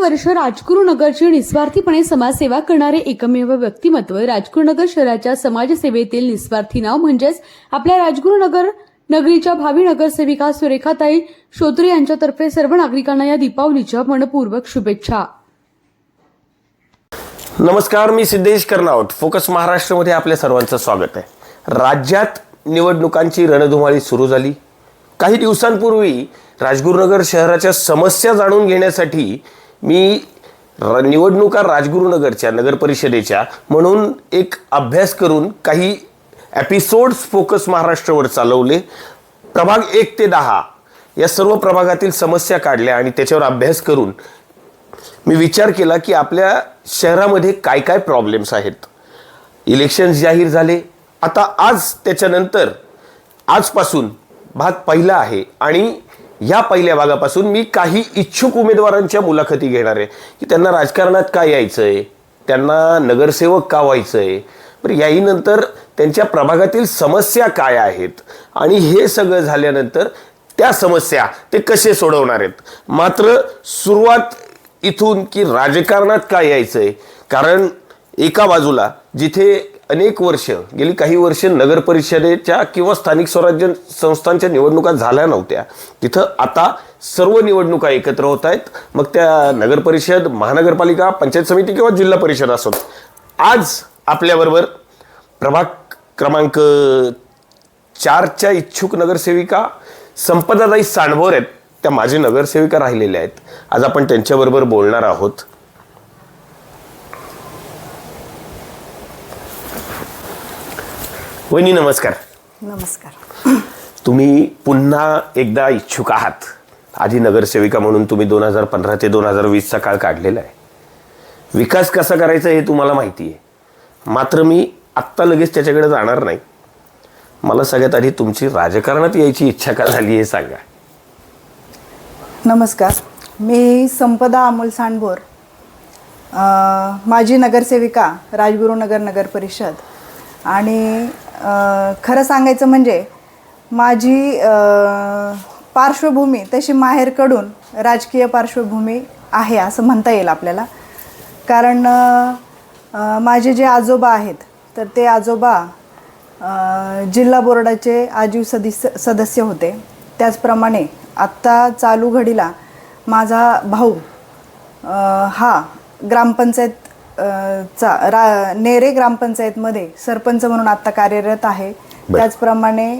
वर्ष राजगुरुनगरची निस्वार्थीपणे समाजसेवा करणारे एकमेव व्यक्तिमत्व राजगुरुनगर शहराच्या समाजसेवेतील निस्वार्थी नाव म्हणजेच आपल्या राजगुरुनगर नगरीच्या भावी नगरसेविका सुरेखाताई श्रोत्रे यांच्यातर्फे सर्व नागरिकांना या दीपावलीच्या मनपूर्वक शुभेच्छा. नमस्कार मी सिद्धेश कर्नावट फोकस महाराष्ट्रमध्ये आपल्या सर्वांचं स्वागत आहे. राज्यात निवडणुकांची रणधुमाळी सुरू झाली. काही दिवसांपूर्वी राजगुरुनगर शहराच्या समस्या जाणून घेण्यासाठी मी र- निवडणुका राजगुरुनगरच्या नगरपरिषदेच्या म्हणून एक अभ्यास करून काही एपिसोड्स फोकस महाराष्ट्रावर चालवले. प्रभाग एक ते दहा या सर्व प्रभागातील समस्या काढल्या आणि त्याच्यावर अभ्यास करून मी विचार केला की आपल्या शहरामध्ये काय काय प्रॉब्लेम्स आहेत. इलेक्शन्स जाहीर झाले. आता आज त्याच्यानंतर आजपासून भाग पहिला आहे आणि या पहिल्या भागापासून मी काही इच्छुक उमेदवारांच्या मुलाखती घेणार आहे. की त्यांना राजकारणात काय यायचं आहे त्यांना नगरसेवक का व्हायचं आहे बरं याहीनंतर त्यांच्या प्रभागातील समस्या काय आहेत? आणि हे सगळं झाल्यानंतर त्या समस्या ते कसे सोडवणार आहेत? मात्र सुरुवात इथून की राजकारणात काय यायचं आहे कारण एका बाजूला जिथे अनेक वर्ष गेली काही वर्ष नगर परिषदेच्या किंवा स्थानिक स्वराज्य संस्थांच्या निवडणुका झाल्या नव्हत्या. तिथं आता सर्व निवडणुका एकत्र होत आहेत. मग त्या नगर परिषद महानगरपालिका पंचायत समिती किंवा जिल्हा परिषद असोत. आज आपल्याबरोबर प्रभाग क्रमांक चारच्या इच्छुक नगरसेविका संपदाताई सांडभोर आहेत. त्या माझे नगरसेविका राहिलेल्या आहेत. आज आपण त्यांच्याबरोबर बोलणार आहोत. वहिनी नमस्कार. नमस्कार. तुम्ही पुन्हा एकदा इच्छुक आहात. आधी नगरसेविका म्हणून तुम्ही दोन हजार पंधरा ते दोन हजार वीसचा काळ काढलेला आहे. विकास कसा करायचा हे तुम्हाला माहिती आहे. मात्र मी आत्ता लगेच त्याच्याकडे जाणार नाही. मला सगळ्यात आधी तुमची राजकारणात यायची इच्छा का झाली हे सांगा. नमस्कार. मी संपदा अमोल सांडभोर माजी नगरसेविका राजगुरुनगर नगर परिषद आणि खरं सांगायचं म्हणजे माझी पार्श्वभूमी तशी माहेरकडून राजकीय पार्श्वभूमी आहे असं म्हणता येईल आपल्याला. कारण माझे जे आजोबा आहेत तर ते आजोबा जिल्हा बोर्डाचे आजीव सदस्य सदस्य होते. त्याचप्रमाणे आत्ता चालू घडीला माझा भाऊ हा ग्रामपंचायत चा रा नेरे ग्रामपंचायतमध्ये सरपंच म्हणून आत्ता कार्यरत आहे. त्याचप्रमाणे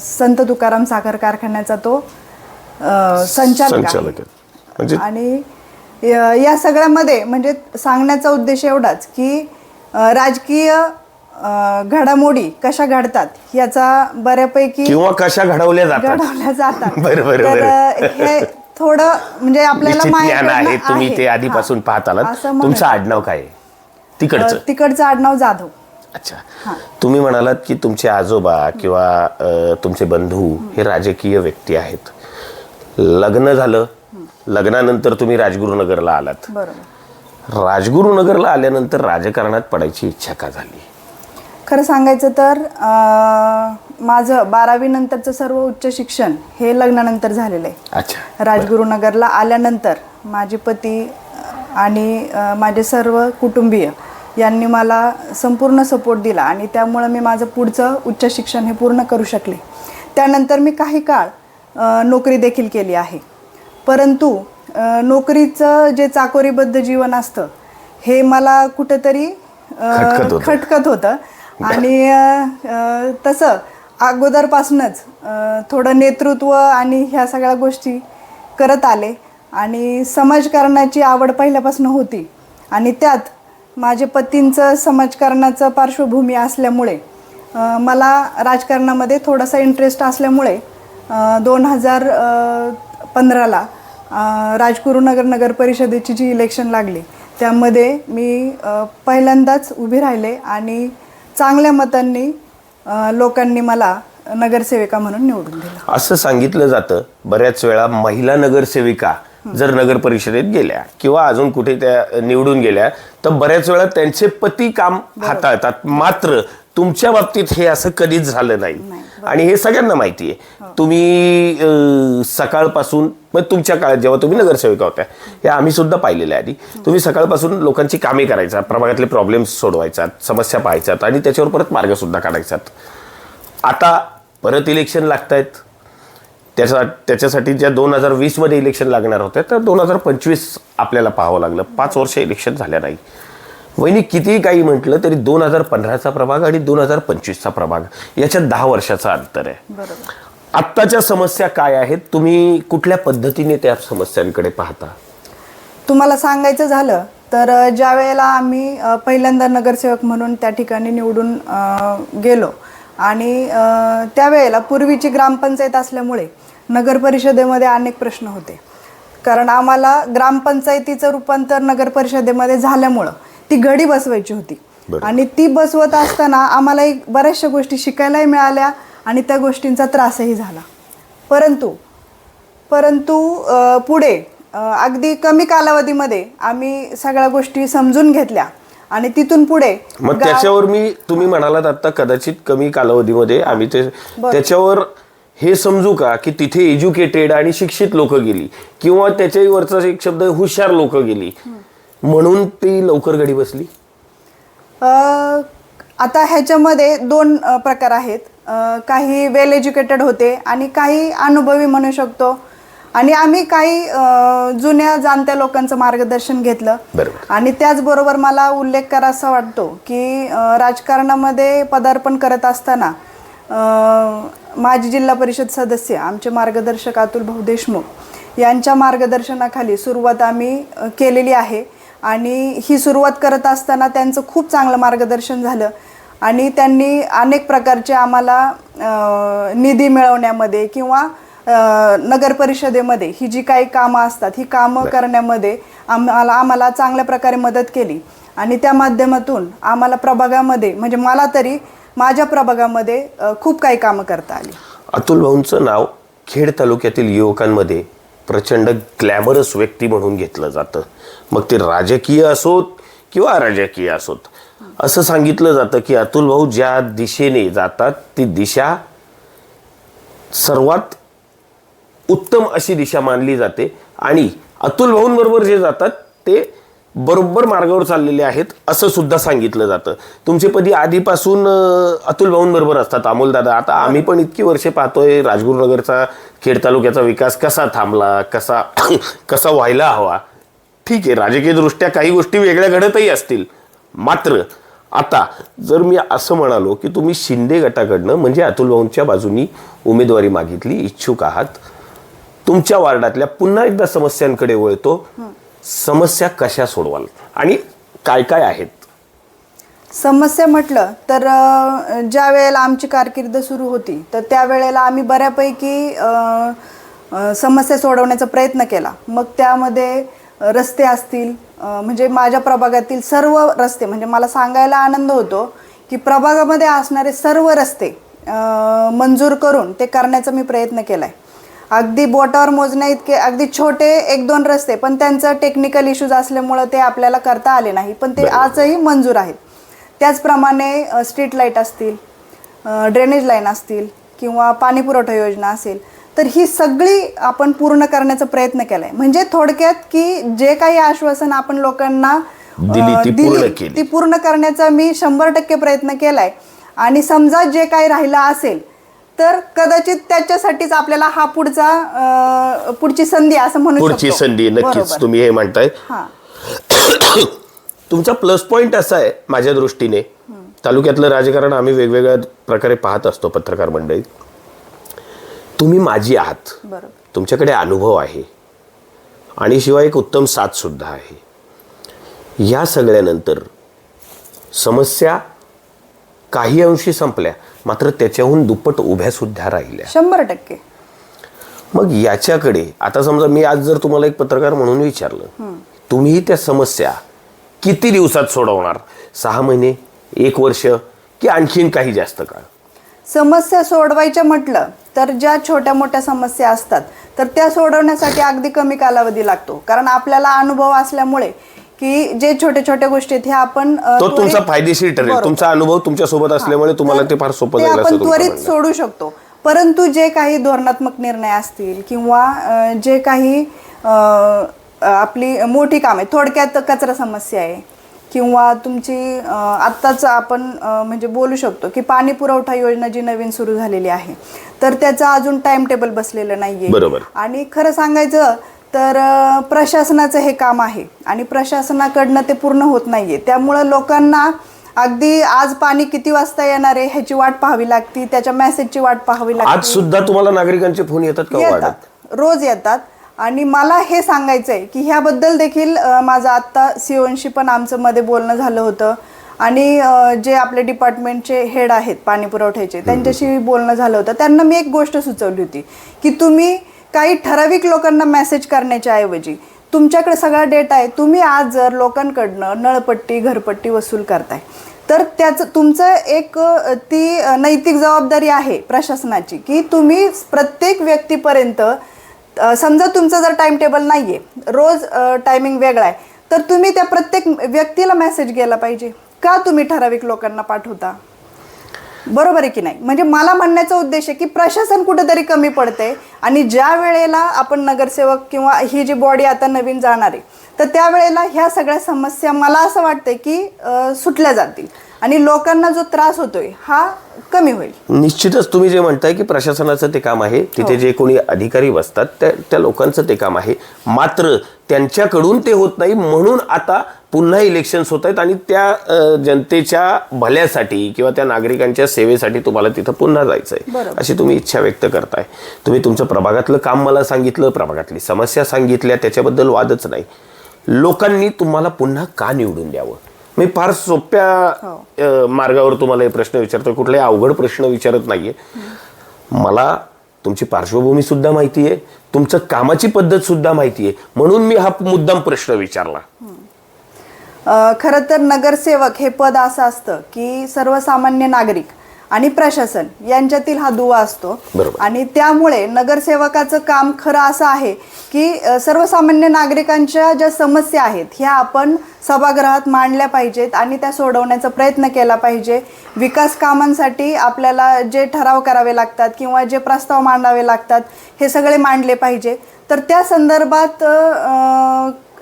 संत तुकाराम साखर कारखान्याचा तो संचालक आहे. म्हणजे आणि य- सगळ्यामध्ये म्हणजे सांगण्याचा उद्देश एवढाच की राजकीय घडामोडी कशा घडतात याचा बऱ्यापैकी किंवा कशा घडवल्या जातात. घडवल्या जातात. तर हे थोडं म्हणजे आपल्याला निश्चित ज्ञान आहे. तुम्ही ते आधीपासून पाहत आलात तुमचं आडनाव काय आहे? तिकडचं. तिकडचं आडनाव जाधव. अच्छा. तुम्ही म्हणालात की तुमचे आजोबा किंवा अ, तुमचे बंधू हे राजकीय व्यक्ती आहेत. लग्न झालं. लग्नानंतर तुम्ही राजगुरुनगरला आलात. बरोबर. राजगुरुनगरला आल्यानंतर राजकारणात पडायची इच्छा का झाली? खरं सांगायचं तर माझं बारावी नंतरचं सर्व उच्च शिक्षण हे लग्नानंतर झालेलं आहे. अच्छा. राजगुरुनगरला आल्यानंतर माझे पती आणि माझे सर्व कुटुंबीय यांनी मला संपूर्ण सपोर्ट दिला आणि त्यामुळं मी माझं पुढचं उच्च शिक्षण हे पूर्ण करू शकले. त्यानंतर मी काही काळ नोकरी देखील केली आहे. परंतु नोकरीचं जे चाकोरीबद्ध जीवन असतं हे मला कुठंतरी खटकत होतं. आणि अ, तसं अगोदरपासूनच अ, थोडं नेतृत्व आणि ह्या सगळ्या गोष्टी करत आले. आणि समाजकारणाची आवड पहिल्यापासून होती. आणि त्यात माझे पतींचं समाजकारणाचं पार्श्वभूमी असल्यामुळे अ, मला राजकारणामध्ये थोडासा इंटरेस्ट असल्यामुळे दोन हजार पंधराला राजगुरुनगर नगर परिषदेची जी इलेक्शन लागली त्यामध्ये मी अ, पहिल्यांदाच उभी राहिले आणि चांगल्या मतांनी लोकांनी मला नगरसेविका म्हणून निवडून दिलं. असं सांगितलं जातं बऱ्याच वेळा महिला नगरसेविका जर नगर परिषदेत गेल्या किंवा अजून कुठे त्या निवडून गेल्या तर बऱ्याच वेळा त्यांचे पती काम हाताळतात. मात्र तुमच्या बाबतीत हे असं कधीच झालं नाही. आणि हे सगळ्यांना माहिती आहे. तुम्ही अं, सकाळपासून मग तुमच्या काळात जेव्हा तुम्ही नगरसेविका होत्या हे आम्ही सुद्धा पाहिलेलं आहे आधी. तुम्ही सकाळपासून लोकांची कामे करायचा प्रभागातले प्रॉब्लेम्स सोडवायचात समस्या पाहायच्यात आणि त्याच्यावर परत मार्ग सुद्धा काढायचात. आता परत इलेक्शन लागत आहेत त्याच्या त्याच्यासाठी ज्या दोन हजार वीसमध्ये इलेक्शन लागणार होते तर दोन हजार पंचवीस आपल्याला पाहावं लागलं. पाच वर्ष इलेक्शन झाल्या नाही. वहिनी कितीही काही म्हटलं तरी दोन हजार पंधराचा प्रभाग आणि दोन हजार पंचवीसचा प्रभाग. याच्यात दहा वर्षाचा अंतर आहे. आत्ताच्या समस्या काय आहेत? तुम्ही कुठल्या पद्धतीने त्या समस्यांकडे पाहता? तुम्हाला सांगायचं झालं तर ज्या वेळेला आम्ही पहिल्यांदा नगरसेवक म्हणून त्या ठिकाणी निवडून गेलो आणि त्यावेळेला पूर्वीची ग्रामपंचायत असल्यामुळे नगर परिषदेमध्ये अनेक प्रश्न होते. कारण आम्हाला ग्रामपंचायतीचं रूपांतर नगर परिषदेमध्ये झाल्यामुळं ती घडी बसवायची होती. आणि ती बसवत असताना आम्हाला एक बऱ्याचशा गोष्टी शिकायलाही मिळाल्या आणि त्या गोष्टींचा त्रासही झाला. परंतु परंतु पुढे अगदी कमी कालावधीमध्ये आम्ही सगळ्या गोष्टी समजून घेतल्या आणि तिथून पुढे मग त्याच्यावर मी तुम्ही म्हणालात आता कदाचित कमी कालावधीमध्ये आम्ही ते त्याच्यावर हे समजू का की तिथे एज्युकेटेड आणि शिक्षित लोक गेली किंवा त्याच्याही वरचा एक शब्द हुशार लोक गेली? म्हणून ती लवकर घडी बसली? अ, आता ह्याच्यामध्ये दोन अ, प्रकार आहेत. अ, काही वेल एज्युकेटेड होते आणि काही अनुभवी म्हणू शकतो. आणि आम्ही काही अ, जुन्या जाणत्या लोकांचं मार्गदर्शन घेतलं. बरोबर. आणि त्याचबरोबर मला उल्लेख करावासा वाटतो की अ, राजकारणामध्ये पदार्पण करत असताना अ, माजी जिल्हा परिषद सदस्य आमचे मार्गदर्शक अतुल भाऊ देशमुख यांच्या मार्गदर्शनाखाली सुरुवात आम्ही अ, केलेली आहे. आणि ही सुरुवात करत असताना त्यांचं खूप चांगलं मार्गदर्शन झालं. आणि त्यांनी अनेक प्रकारचे आम्हाला निधी मिळवण्यामध्ये किंवा नगर परिषदेमध्ये ही जी काही कामं असतात ही कामं करण्यामध्ये आम्हाला आम्हाला चांगल्या प्रकारे मदत केली. आणि त्या माध्यमातून आम्हाला प्रभागामध्ये म्हणजे मला तरी माझ्या प्रभागामध्ये खूप काही कामं करता आली. अतुल भाऊंचं नाव खेड तालुक्यातील युवकांमध्ये प्रचंड ग्लॅमरस व्यक्ती म्हणून घेतलं जातं. मग ते राजकीय असोत किंवा अराजकीय असोत? असं सांगितलं जातं की अतुल भाऊ ज्या दिशेने जातात ती दिशा सर्वात उत्तम अशी दिशा मानली जाते. आणि अतुल भाऊंबरोबर जे जातात ते बरोबर मार्गावर चाललेले आहेत असं सुद्धा सांगितलं जातं. तुमचे पदी आधीपासून अं, अतुल भाऊंबरोबर असतात अमोलदादा आता आम्ही पण इतकी वर्षे पाहतोय राजगुरुनगरचा खेड तालुक्याचा विकास कसा थांबला कसा कसा व्हायला हवा. ठीक आहे राजकीय दृष्ट्या काही गोष्टी वेगळ्या घडतही असतील. मात्र आता जर मी असं म्हणालो की तुम्ही शिंदे गटाकडनं म्हणजे अतुल भाऊंच्या बाजूनी उमेदवारी मागितली इच्छुक आहात तुमच्या वार्डातल्या पुन्हा एकदा समस्यांकडे वळतो समस्या कशा सोडवाल? आणि काय काय आहेत? समस्या म्हटलं तर ज्या वेळेला आमची कारकीर्द सुरू होती तर त्यावेळेला आम्ही बऱ्यापैकी समस्या सोडवण्याचा प्रयत्न केला. मग त्यामध्ये रस्ते असतील म्हणजे माझ्या प्रभागातील सर्व रस्ते म्हणजे मला सांगायला आनंद होतो की प्रभागामध्ये असणारे सर्व रस्ते मंजूर करून ते करण्याचा मी प्रयत्न केला आहे अगदी बोटावर मोजण्या इतके अगदी छोटे एक दोन रस्ते पण त्यांचं टेक्निकल इश्यूज असल्यामुळं ते आपल्याला करता आले नाही. पण ते आजही मंजूर आहेत. त्याचप्रमाणे स्ट्रीट लाइट असतील ड्रेनेज लाईन असतील किंवा पाणी पुरवठा योजना असेल तर ही सगळी आपण पूर्ण करण्याचा प्रयत्न केला आहे म्हणजे थोडक्यात की जे काही आश्वासन आपण लोकांना दिली ती पूर्ण केली. ती पूर्ण करण्याचा मी शंभर टक्के प्रयत्न केलाय. आणि समजा जे काही राहिलं असेल तर कदाचित त्याच्यासाठीच आपल्याला हा पुढचा पुढची संधी असं म्हणू पुढची शकतो. संधी नक्कीच बरोबर. तुम्ही हे म्हणताय हा. तुमचा प्लस पॉइंट असा आहे माझ्या दृष्टीने. तालुक्यातलं राजकारण आम्ही वेगवेगळ्या प्रकारे पाहत असतो पत्रकार मंडळी. तुम्ही माझी आहात. बरोबर. तुमच्याकडे अनुभव आहे. आणि शिवाय एक उत्तम साथ सुद्धा आहे. या सगळ्यानंतर समस्या काही अंशी संपल्या. मात्र त्याच्याहून दुप्पट उभ्या सुद्धा राहिल्या. शंभर टक्के. मग याच्याकडे आता समजा मी आज जर तुम्हाला एक पत्रकार म्हणून विचारलं तुम्ही त्या समस्या किती दिवसात सोडवणार? सहा महिने एक वर्ष की आणखीन काही जास्त काळ? समस्या सोडवायच्या म्हटलं तर ज्या छोट्या मोठ्या समस्या असतात तर त्या सोडवण्यासाठी अगदी कमी कालावधी लागतो. कारण आपल्याला अनुभव असल्यामुळे की जे छोट्या छोट्या गोष्टी आहेत ह्या आपण अ, तो त्वरित- तुमचा फायदेशीर ठरेल बरोबर. तुमचा अनुभव तुमच्यासोबत असल्यामुळे तुम्हाला ते फार सोपं ते जाईल असं आपण तुमचं त्वरित म्हणणं आहे. सोडू शकतो परंतु जे काही धोरणात्मक निर्णय असतील किंवा अ, जे काही अ, आपली मोठी कामे थोडक्यात कचरा समस्या आहे किंवा तुमची अ, आत्ताच आपण अ, म्हणजे बोलू शकतो की पाणी पुरवठा योजना जी नवीन सुरू झालेली आहे तर त्याचं अजून टाइम टेबल बसलेलं नाहीये बरोबर. आणि खरं सांगायचं तर प्रशासनाचं हे काम आहे आणि प्रशासनाकडनं ते पूर्ण होत नाहीये. त्यामुळं लोकांना अगदी आज पाणी किती वाजता येणार आहे ह्याची वाट पाहावी लागती त्याच्या मेसेजची वाट पाहावी आज लागते सुद्धा तुम्हाला नागरिकांचे फोन येतात का हो येतात. रोज येतात. आणि मला हे सांगायचंय की ह्याबद्दल देखील अ, माझं आत्ता सीओनशी पण आमचं मध्ये बोलणं झालं होतं. आणि अ, जे आपले डिपार्टमेंटचे हेड आहेत पाणी पुरवठ्याचे त्यांच्याशी बोलणं झालं होतं. त्यांना मी एक गोष्ट सुचवली होती की तुम्ही काही ठराविक लोकांना मेसेज करण्याच्या ऐवजी तुमच्याकडे सगळा डेटा आहे तुम्ही आज जर लोकांकडनं नळपट्टी घरपट्टी वसूल करताय तर त्याचं तुमचं एक ती नैतिक जबाबदारी आहे प्रशासनाची की तुम्ही प्रत्येक व्यक्तीपर्यंत समजा तुमचं जर टाइम टेबल नाही आहे रोज टायमिंग वेगळा आहे तर तुम्ही त्या प्रत्येक व्यक्तीला मेसेज गेला पाहिजे. का तुम्ही ठराविक लोकांना पाठवता? बरोबर आहे की नाही? म्हणजे मला म्हणण्याचा उद्देश आहे की प्रशासन कुठेतरी कमी पडते आणि ज्या वेळेला आपण नगरसेवक किंवा ही जी बॉडी आता नवीन जाणार आहे तर त्यावेळेला ह्या सगळ्या समस्या मला असं वाटतंय की अ, सुटल्या जातील आणि लोकांना जो त्रास होतोय हा कमी होईल. निश्चितच तुम्ही जे म्हणताय की प्रशासनाचं ते काम आहे तिथे जे कोणी अधिकारी बसतात त्या त्या लोकांचं ते काम आहे. मात्र त्यांच्याकडून ते होत नाही म्हणून आता पुन्हा इलेक्शन्स होत आहेत आणि त्या जनतेच्या भल्यासाठी किंवा त्या नागरिकांच्या सेवेसाठी तुम्हाला तिथं पुन्हा जायचं आहे. अशी तुम्ही इच्छा व्यक्त करताय. तुम्ही तुमचं प्रभागातलं काम मला सांगितलं प्रभागातली समस्या सांगितल्या त्याच्याबद्दल वादच नाही. लोकांनी तुम्हाला पुन्हा का निवडून द्यावं? मी फार सोप्या अ, मार्गावर तुम्हाला हे प्रश्न विचारतोय. कुठलाही अवघड प्रश्न विचारत नाहीये. मला तुमची पार्श्वभूमी सुद्धा माहिती आहे तुमचं कामाची पद्धत सुद्धा माहिती आहे म्हणून मी हा मुद्दाम प्रश्न विचारला. खरं तर नगरसेवक हे पद असं असतं की सर्वसामान्य नागरिक आणि प्रशासन यांच्यातील हा दुवा असतो. आणि त्यामुळे नगरसेवकाचं काम खरं असं आहे की सर्वसामान्य नागरिकांच्या ज्या समस्या आहेत ह्या आपण सभागृहात मांडल्या पाहिजेत आणि त्या सोडवण्याचा प्रयत्न केला पाहिजे. विकास कामांसाठी आपल्याला जे ठराव करावे लागतात किंवा जे प्रस्ताव मांडावे लागतात हे सगळे मांडले पाहिजे. तर त्या संदर्भात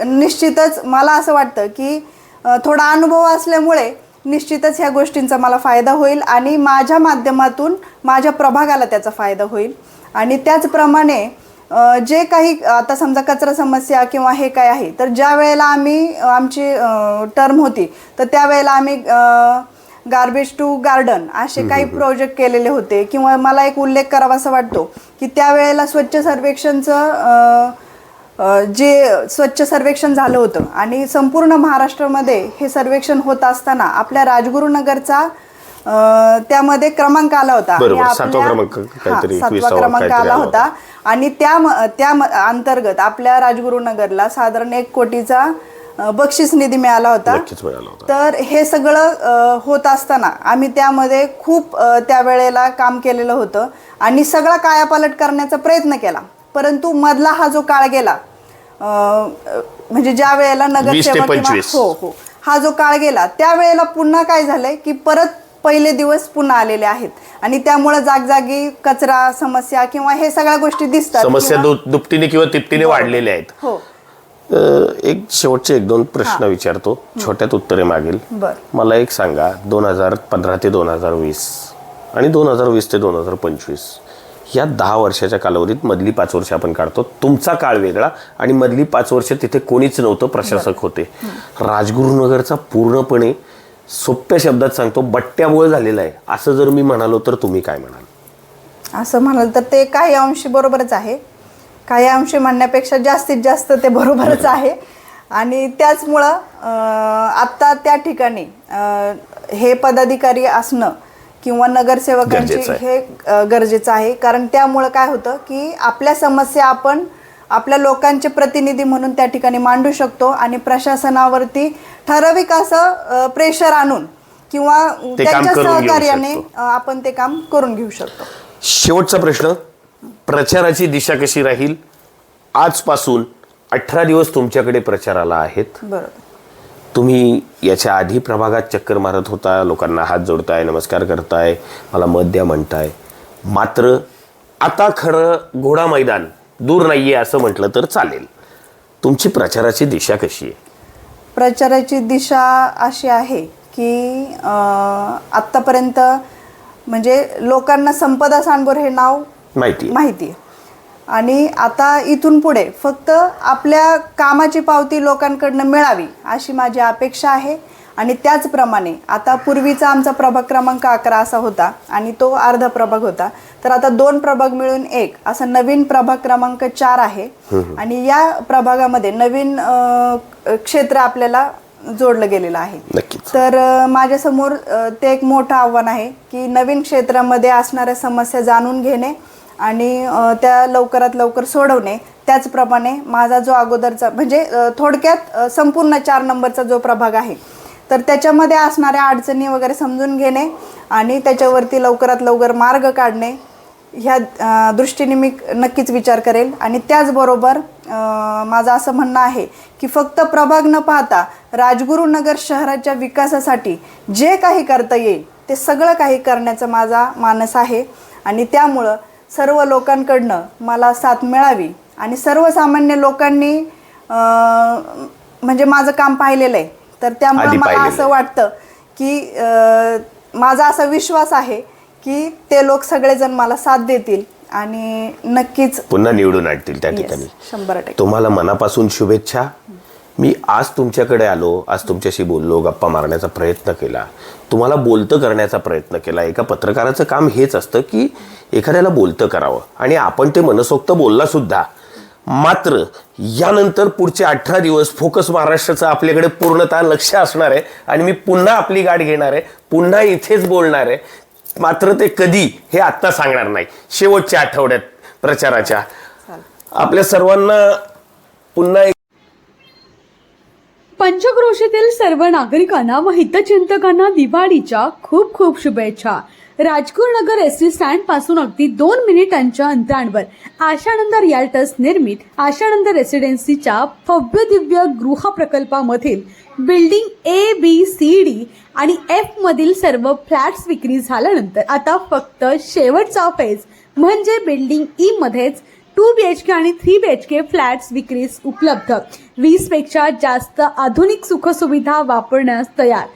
निश्चितच मला असं वाटतं की थोडा अनुभव असल्यामुळे निश्चितच ह्या गोष्टींचा मला फायदा होईल आणि माझ्या माध्यमातून माझ्या प्रभागाला त्याचा फायदा होईल. आणि त्याचप्रमाणे जे काही आता समजा कचरा समस्या किंवा हे काय आहे तर ज्या वेळेला आम्ही आमची टर्म होती तर त्यावेळेला आम्ही गार्बेज टू गार्डन असे काही प्रोजेक्ट केलेले होते. किंवा मला एक उल्लेख करावासा वाटतो की त्यावेळेला स्वच्छ सर्वेक्षणचं जे स्वच्छ सर्वेक्षण झालं होतं आणि संपूर्ण महाराष्ट्रामध्ये हे सर्वेक्षण होत असताना आपल्या राजगुरुनगरचा त्यामध्ये क्रमांक आला होता. सातवा आपल्या- क्रमांक हा, आला होता. आणि त्या त्या अंतर्गत आपल्या राजगुरुनगरला साधारण एक कोटीचा बक्षीस निधी मिळाला होता. तर हे सगळं होत असताना आम्ही त्यामध्ये खूप त्यावेळेला काम केलेलं होतं आणि सगळा कायापालट करण्याचा प्रयत्न केला. परंतु मधला हा जो काळ गेला म्हणजे ज्या वेळेला नगरसेवक 25. हो हो. हा जो काळ गेला त्यावेळेला पुन्हा काय झालंय की परत पहिले दिवस पुन्हा आलेले आहेत. आणि त्यामुळे जागजागी कचरा समस्या किंवा हे सगळ्या गोष्टी दिसतात समस्या दुपटीने किंवा तिपटीने वाढलेल्या आहेत. हो. एक शेवटचे एक दोन प्रश्न विचारतो. छोट्यात उत्तरे मागेल. मला एक सांगा दोन हजार पंधरा ते दोन हजार वीस आणि दोन हजार वीस ते दोन हजार पंचवीस. या दहा वर्षाच्या कालावधीत मधली पाच वर्ष आपण काढतो. तुमचा काळ वेगळा आणि मधली पाच वर्ष तिथे कोणीच नव्हतं प्रशासक होते. राजगुरुनगरचा पूर्णपणे सोप्या शब्दात सांगतो बट्ट्याबोळ झालेला आहे. असं जर मी म्हणालो तर तुम्ही काय म्हणाल? असं म्हणाल तर ते काही अंशी बरोबरच आहे. काही अंशी म्हणण्यापेक्षा जास्तीत जास्त ते बरोबरच आहे. आणि त्याचमुळं आत्ता त्या ठिकाणी हे पदाधिकारी असणं किंवा नगरसेवकांची गरजेचं आहे. हे अं, गरजेचं आहे. कारण त्यामुळं काय होतं की आपल्या समस्या आपण आपल्या लोकांचे प्रतिनिधी म्हणून त्या ठिकाणी मांडू शकतो आणि प्रशासनावरती ठराविक असं प्रेशर आणून किंवा ते काम त्यांच्या करून घेऊ सहकार्याने शकतो. अं, आपण ते काम करून घेऊ शकतो. शेवटचा प्रश्न प्रचाराची दिशा कशी राहील? आजपासून अठरा दिवस तुमच्याकडे प्रचाराला आहेत. बरोबर. तुम्ही याच्या आधी प्रभागात चक्कर मारत होता लोकांना हात जोडताय नमस्कार करताय मला मत द्या म्हणताय. मात्र आता खरं घोडा मैदान दूर नाहीये असं म्हटलं तर चालेल. तुमची प्रचाराची दिशा कशी आहे? प्रचाराची दिशा अशी आहे की आत्तापर्यंत म्हणजे लोकांना संपदा सांडबोर हे नाव माहिती आहे. माहिती आहे. आणि आता इथून पुढे फक्त आपल्या कामाची पावती लोकांकडनं मिळावी अशी माझी अपेक्षा आहे. आणि त्याचप्रमाणे आता पूर्वीचा आमचा प्रभाग क्रमांक अकरा असा होता आणि तो अर्धा प्रभाग होता. तर आता दोन प्रभाग मिळून एक असा नवीन प्रभाग क्रमांक चार आहे. आणि या प्रभागामध्ये नवीन क्षेत्र आपल्याला जोडलं गेलेलं आहे. तर माझ्यासमोर ते एक मोठं आव्हान आहे की नवीन क्षेत्रामध्ये असणाऱ्या समस्या जाणून घेणे आणि त्या लवकरात लवकर सोडवणे. त्याचप्रमाणे माझा जो अगोदरचा म्हणजे थोडक्यात संपूर्ण चार नंबरचा जो प्रभाग आहे तर त्याच्यामध्ये असणाऱ्या अडचणी वगैरे समजून घेणे आणि त्याच्यावरती लवकरात लवकर मार्ग काढणे ह्या दृष्टीने मी नक्कीच विचार करेल. आणि त्याचबरोबर माझं असं म्हणणं आहे की फक्त प्रभाग न पाहता राजगुरुनगर शहराच्या विकासासाठी जे काही करता येईल ते सगळं काही करण्याचा माझा मानस आहे. आणि त्यामुळं सर्व लोकांकडनं मला साथ मिळावी आणि सर्वसामान्य लोकांनी म्हणजे माझं काम पाहिलेलं आहे. तर त्यामुळं मला असं. वाटतं की माझा असा विश्वास आहे की ते लोक सगळेजण मला साथ देतील आणि नक्कीच पुन्हा निवडून आणतील त्या ठिकाणी. शंभर टक्के. तुम्हाला मनापासून शुभेच्छा. मी आज तुमच्याकडे आलो आज तुमच्याशी बोललो गप्पा मारण्याचा प्रयत्न केला. तुम्हाला बोलतं करण्याचा प्रयत्न केला. एका पत्रकाराचं काम हेच असतं की एखाद्याला बोलतं करावं. आणि आपण ते मनसोक्त बोलला सुद्धा. मात्र यानंतर पुढचे अठरा दिवस फोकस महाराष्ट्राचं आपल्याकडे पूर्णतः लक्ष असणार आहे आणि मी पुन्हा आपली गाठ घेणार आहे पुन्हा इथेच बोलणार आहे. मात्र ते कधी हे आत्ता सांगणार नाही. शेवटच्या आठवड्यात प्रचाराच्या. आपल्या सर्वांना पुन्हा एक पंचक्रोशीतील सर्व नागरिकांना व हितचिंतकांना दिवाळीच्या खूप खूप शुभेच्छा. राजपूर नगर एस टी स्टँडपासून अगदी दोन मिनिटांच्या अंतरांवर आशानंद रियाल्टर्स निर्मित आशानंद रेसिडेन्सीच्या भव्य दिव्य गृह प्रकल्पामधील building A B C D आणि एफ मधील सर्व फ्लॅट्स विक्री झाल्यानंतर आता फक्त शेवटचा फेज म्हणजे बिल्डिंग ई मध्येच टू बी एच के आणि three B H K flats विक्रीस उपलब्ध. वीसपेक्षा जास्त आधुनिक सुखसुविधा वापरण्यास तयार.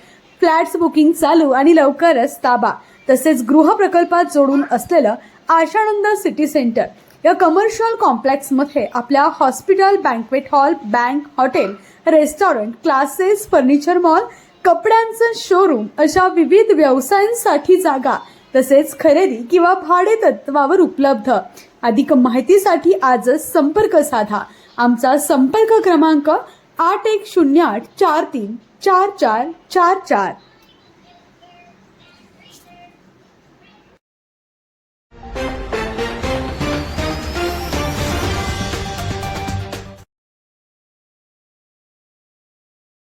फ्लॅट्स बुकिंग चालू आणि लवकरच ताबा. तसेच गृह प्रकल्पात जोडून असलेलं आशानंद सिटी सेंटर. या कमर्शियल कॉम्प्लेक्समध्ये आपल्या hospital banquet hall bank hotel restaurant classes furniture mall कपड्यांचं शोरूम अशा विविध व्यवसायांसाठी जागा तसेच खरेदी किंवा भाडे तत्वावर उपलब्ध. अधिक माहितीसाठी आजच संपर्क साधा. आमचा संपर्क क्रमांक आठ एक शून्य आठ चार तीन चार चार चार चार.